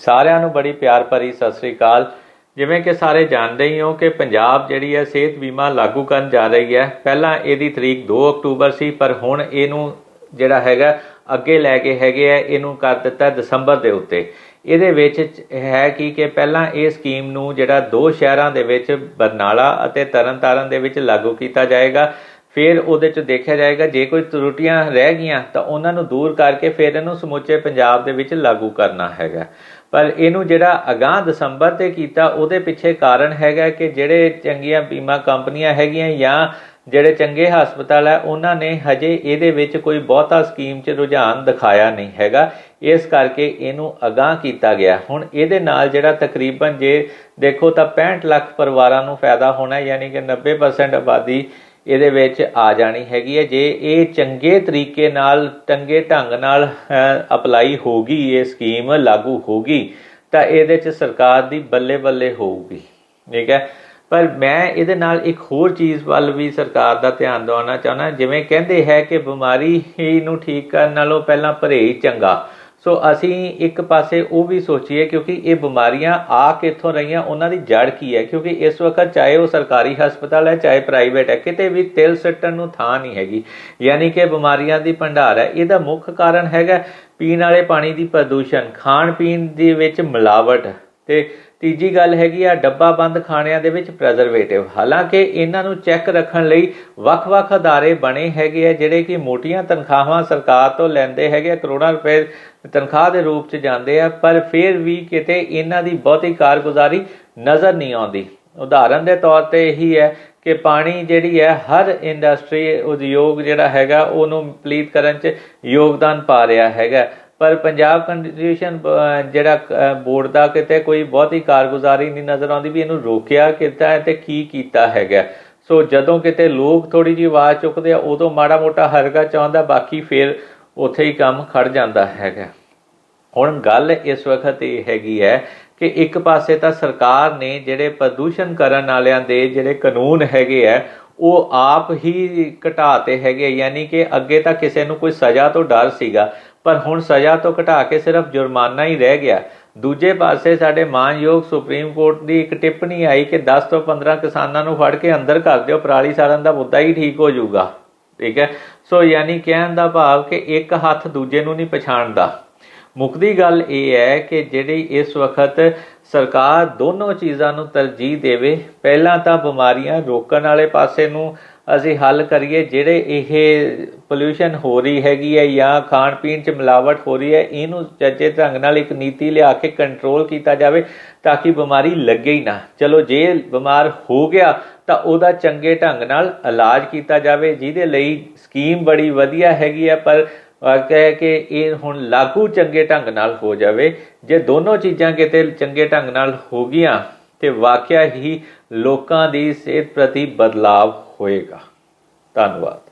ਸਾਰਿਆਂ ਨੂੰ ਬੜੀ ਪਿਆਰ ਭਰੀ ਸਤਿ ਸ੍ਰੀ ਅਕਾਲ। ਜਿਵੇਂ ਕਿ ਸਾਰੇ ਜਾਣਦੇ ਹੀ ਹੋ ਕਿ ਪੰਜਾਬ ਜਿਹੜੀ ਹੈ ਸਿਹਤ ਬੀਮਾ ਲਾਗੂ ਕਰਨ ਜਾ ਰਹੀ ਹੈ। ਪਹਿਲਾਂ ਇਹਦੀ ਤਰੀਕ 2 ਅਕਤੂਬਰ ਸੀ, ਪਰ ਹੁਣ ਇਹਨੂੰ ਜਿਹੜਾ ਹੈਗਾ, ਅੱਗੇ ਲੈ ਕੇ ਹੈਗੇ ਆ, ਇਹਨੂੰ ਕਰ ਦਿੱਤਾ ਦਸੰਬਰ ਦੇ ਉੱਤੇ। ਇਹਦੇ ਵਿੱਚ ਹੈ ਕੀ ਕਿ ਪਹਿਲਾਂ ਇਹ ਸਕੀਮ ਨੂੰ ਜਿਹੜਾ ਦੋ ਸ਼ਹਿਰਾਂ ਦੇ ਵਿੱਚ ਬਰਨਾਲਾ ਅਤੇ ਤਰਨਤਾਰਨ ਦੇ ਵਿੱਚ ਲਾਗੂ ਕੀਤਾ ਜਾਏਗਾ। ਫਿਰ ਉਹਦੇ ਚ ਦੇਖਿਆ ਜਾਏਗਾ, ਜੇ ਕੋਈ ਤਰੁੱਟੀਆਂ ਰਹਿ ਗਈਆਂ, ਤਾਂ ਉਹਨਾਂ ਨੂੰ ਦੂਰ ਕਰਕੇ ਫਿਰ ਇਹਨੂੰ ਸਮੁੱਚੇ ਪੰਜਾਬ ਦੇ ਵਿੱਚ ਲਾਗੂ ਕਰਨਾ ਹੈਗਾ। ਪਰ ਇਹਨੂੰ ਜਿਹੜਾ ਅਗਾਹ ਦਸੰਬਰ ਤੇ ਕੀਤਾ, ਉਹਦੇ ਪਿੱਛੇ ਕਾਰਨ ਹੈਗਾ ਕਿ ਜਿਹੜੇ ਚੰਗੀਆਂ ਬੀਮਾ ਕੰਪਨੀਆਂ ਹੈਗੀਆਂ ਜਾਂ ਜਿਹੜੇ ਚੰਗੇ ਹਸਪਤਾਲ ਹੈ ਉਹਨਾਂ ਨੇ ਹਜੇ ਇਹਦੇ ਵਿੱਚ ਕੋਈ ਬਹੁਤਾ ਸਕੀਮ 'ਚ ਰੁਝਾਨ ਦਿਖਾਇਆ ਨਹੀਂ ਹੈਗਾ। ਇਸ ਕਰਕੇ ਇਹਨੂੰ ਅਗਾਹ ਕੀਤਾ ਗਿਆ। ਹੁਣ ਇਹਦੇ ਨਾਲ ਜਿਹੜਾ ਤਕਰੀਬਨ ਜੇ ਦੇਖੋ ਤਾਂ 65 ਲੱਖ ਪਰਿਵਾਰਾਂ ਨੂੰ ਫਾਇਦਾ ਹੋਣਾ, ਯਾਨੀ ਕਿ 90% ਆਬਾਦੀ ਇਹਦੇ ਵਿੱਚ ਆ ਜਾਣੀ ਹੈਗੀ ਹੈ। ਜੇ ਇਹ ਚੰਗੇ ਤਰੀਕੇ ਨਾਲ, ਚੰਗੇ ਢੰਗ ਨਾਲ ਅਪਲਾਈ ਹੋਗੀ ਇਹ ਸਕੀਮ ਲਾਗੂ ਹੋਗੀ ਤਾਂ ਇਹਦੇ 'ਚ ਸਰਕਾਰ ਦੀ ਬੱਲੇ ਬੱਲੇ ਹੋਊਗੀ। ਠੀਕ ਹੈ? ਪਰ ਮੈਂ ਇਹਦੇ ਨਾਲ ਇੱਕ ਹੋਰ ਚੀਜ਼ ਵੱਲ ਵੀ ਸਰਕਾਰ ਦਾ ਧਿਆਨ ਦਿਵਾਉਣਾ ਚਾਹੁੰਦਾ। ਜਿਵੇਂ ਕਹਿੰਦੇ ਹੈ ਕਿ ਬਿਮਾਰੀ ਨੂੰ ਠੀਕ ਕਰਨ ਨਾਲੋਂ ਪਹਿਲਾਂ ਪਰਹੇਜ਼ ਚੰਗਾ। ਸੋ ਅਸੀਂ ਇੱਕ ਪਾਸੇ ਉਹ ਵੀ ਸੋਚੀਏ ਕਿਉਂਕਿ ਇਹ ਬਿਮਾਰੀਆਂ ਆ ਕਿੱਥੋਂ ਰਹੀਆਂ, ਉਹਨਾਂ ਦੀ ਜੜ ਕੀ ਹੈ? ਕਿਉਂਕਿ ਇਸ ਵਕਤ ਚਾਹੇ ਉਹ ਸਰਕਾਰੀ ਹਸਪਤਾਲ ਹੈ, ਚਾਹੇ ਪ੍ਰਾਈਵੇਟ ਹੈ, ਕਿਤੇ ਵੀ ਤਿਲ ਸੱਟਣ ਨੂੰ ਥਾਂ ਨਹੀਂ ਹੈਗੀ। ਯਾਨੀ ਕਿ ਬਿਮਾਰੀਆਂ ਦੀ ਭੰਡਾਰ ਹੈ। ਇਹਦਾ ਮੁੱਖ ਕਾਰਨ ਹੈਗਾ ਪੀਣ ਵਾਲੇ ਪਾਣੀ ਦੀ ਪ੍ਰਦੂਸ਼ਣ ਖਾਣ ਪੀਣ ਦੇ ਵਿੱਚ ਮਿਲਾਵਟ। ਤੇ ਤੀਜੀ ਗੱਲ ਹੈਗੀ ਆ ਡੱਬਾ ਬੰਦ ਖਾਣਿਆਂ ਦੇ ਵਿੱਚ ਪ੍ਰੈਜ਼ਰਵੇਟਿਵ ਹਾਲਾਂਕਿ ਇਹਨਾਂ ਨੂੰ ਚੈੱਕ ਰੱਖਣ ਲਈ ਵੱਖ-ਵੱਖ ਅਦਾਰੇ ਬਣੇ ਹੈਗੇ ਆ, ਜਿਹੜੇ ਕਿ ਮੋਟੀਆਂ ਤਨਖਾਹਾਂ ਸਰਕਾਰ ਤੋਂ ਲੈਂਦੇ ਹੈਗੇ ਆ, ਕਰੋੜਾਂ ਰੁਪਏ ਤਨਖਾਹ ਦੇ ਰੂਪ 'ਚ ਜਾਂਦੇ ਆ, ਪਰ ਫਿਰ ਵੀ ਕਿਤੇ ਇਹਨਾਂ ਦੀ ਬਹੁਤੀ ਕਾਰਗੁਜ਼ਾਰੀ ਨਜ਼ਰ ਨਹੀਂ ਆਉਂਦੀ। ਉਦਾਹਰਨ ਦੇ ਤੌਰ ਤੇ ਇਹੀ ਹੈ ਕਿ ਪਾਣੀ ਜਿਹੜੀ ਹੈ, ਹਰ ਇੰਡਸਟਰੀ ਉਦਯੋਗ ਜਿਹੜਾ ਹੈਗਾ, ਉਹਨੂੰ ਪਲੀਤ ਕਰਨ 'ਚ ਯੋਗਦਾਨ ਪਾ ਰਿਹਾ ਹੈਗਾ। ਪਰ ਪੰਜਾਬ ਕੰਸਟੀਟਿਊਸ਼ਨ ਜਿਹੜਾ ਬੋਰਡ ਦਾ ਕਿਤੇ ਕੋਈ ਬਹੁਤੀ ਕਾਰਗੁਜ਼ਾਰੀ ਨਹੀਂ ਨਜ਼ਰ ਆਉਂਦੀ ਵੀ ਇਹਨੂੰ ਰੋਕਿਆ ਕਿਤਾ ਹੈ ਤੇ ਕੀ ਕੀਤਾ ਹੈਗਾ। ਸੋ ਜਦੋਂ ਕਿਤੇ ਲੋਕ ਥੋੜੀ ਜਿਹੀ ਆਵਾਜ਼ ਚੁੱਕਦੇ ਆ, ਉਦੋਂ ਮਾੜਾ ਮੋਟਾ ਹਰਗਾ ਚਾਹੁੰਦਾ, ਬਾਕੀ ਫਿਰ ਉੱਥੇ ਹੀ ਕੰਮ ਖੜ ਜਾਂਦਾ ਹੈਗਾ। ਹੁਣ ਗੱਲ ਇਸ ਵਕਤ ਇਹ ਹੈਗੀ ਹੈ ਕਿ ਇੱਕ ਪਾਸੇ ਤਾਂ ਸਰਕਾਰ ਨੇ ਜਿਹੜੇ ਪ੍ਰਦੂਸ਼ਣ ਕਰਨ ਵਾਲਿਆਂ ਦੇ ਜਿਹੜੇ ਕਾਨੂੰਨ ਹੈਗੇ ਆ ਉਹ ਆਪ ਹੀ ਘਟਾਤੇ ਹੈਗੇ ਯਾਨੀ ਕਿ ਅੱਗੇ ਤਾਂ ਕਿਸੇ ਨੂੰ ਕੋਈ ਸਜ਼ਾ ਤੋਂ ਡਰ ਸੀਗਾ, ਪਰ ਹੁਣ ਸਜ਼ਾ ਤੋਂ ਘਟਾ ਕੇ ਸਿਰਫ ਜੁਰਮਾਨਾ ਹੀ ਰਹਿ ਗਿਆ। ਦੂਜੇ ਪਾਸੇ ਸਾਡੇ ਮਾਨਯੋਗ ਸੁਪਰੀਮ ਕੋਰਟ ਦੀ ਇੱਕ ਟਿੱਪਣੀ ਆਈ ਕਿ 10 ਤੋਂ 15 ਕਿਸਾਨਾਂ ਨੂੰ ਫੜ ਕੇ ਅੰਦਰ ਕਰ ਦਿਓ, ਪਰਾਲੀ ਸਾੜਨ ਦਾ ਮੁੱਦਾ ਹੀ ਠੀਕ ਹੋ ਜਾਊਗਾ। ਠੀਕ ਹੈ? ਸੋ ਯਾਨੀ ਕਹਿਣ ਦਾ ਭਾਵ ਕਿ ਇੱਕ ਹੱਥ ਦੂਜੇ ਨੂੰ ਨਹੀਂ ਪਛਾਣਦਾ। ਮੁੱਕਦੀ ਗੱਲ ਇਹ ਹੈ ਕਿ ਜਿਹੜੀ ਇਸ ਵਕਤ ਸਰਕਾਰ ਦੋਨੋਂ ਚੀਜ਼ਾਂ ਨੂੰ ਤਰਜੀਹ ਦੇਵੇ, ਪਹਿਲਾਂ ਤਾਂ ਬਿਮਾਰੀਆਂ ਰੋਕਣ ਵਾਲੇ ਪਾਸੇ ਨੂੰ ਅਸੀਂ ਹੱਲ ਕਰੀਏ, ਜਿਹੜੇ ਇਹ ਪੋਲੂਸ਼ਨ ਹੋ ਰਹੀ ਹੈਗੀ ਹੈ ਜਾਂ ਖਾਣ ਪੀਣ 'ਚ ਮਿਲਾਵਟ ਹੋ ਰਹੀ ਹੈ, ਇਹਨੂੰ ਚੱਜੇ ਢੰਗ ਨਾਲ ਇੱਕ ਨੀਤੀ ਲਿਆ ਕੇ ਕੰਟਰੋਲ ਕੀਤਾ ਜਾਵੇ ਤਾਂ ਕਿ ਬਿਮਾਰੀ ਲੱਗੇ ਹੀ ਨਾ। ਚਲੋ, ਜੇ ਬਿਮਾਰ ਹੋ ਗਿਆ ਤਾਂ ਉਹਦਾ ਚੰਗੇ ਢੰਗ ਨਾਲ ਇਲਾਜ ਕੀਤਾ ਜਾਵੇ, ਜਿਹਦੇ ਲਈ ਸਕੀਮ ਬੜੀ ਵਧੀਆ ਹੈਗੀ ਹੈ, ਪਰ ਕਹਿ ਕਿ ਇਹ ਹੁਣ ਲਾਗੂ ਚੰਗੇ ਢੰਗ ਨਾਲ ਹੋ ਜਾਵੇ, ਜੇ ਦੋਨੋਂ ਚੀਜ਼ਾਂ ਕਿਤੇ ਚੰਗੇ ਢੰਗ ਨਾਲ ਹੋ ਗਈਆਂ, ਤੇ ਵਾਕਿਆ ਹੀ ਲੋਕਾਂ ਦੀ ਸਿਹਤ ਪ੍ਰਤੀ ਬਦਲਾਵ ਹੋਏਗਾ। ਧੰਨਵਾਦ।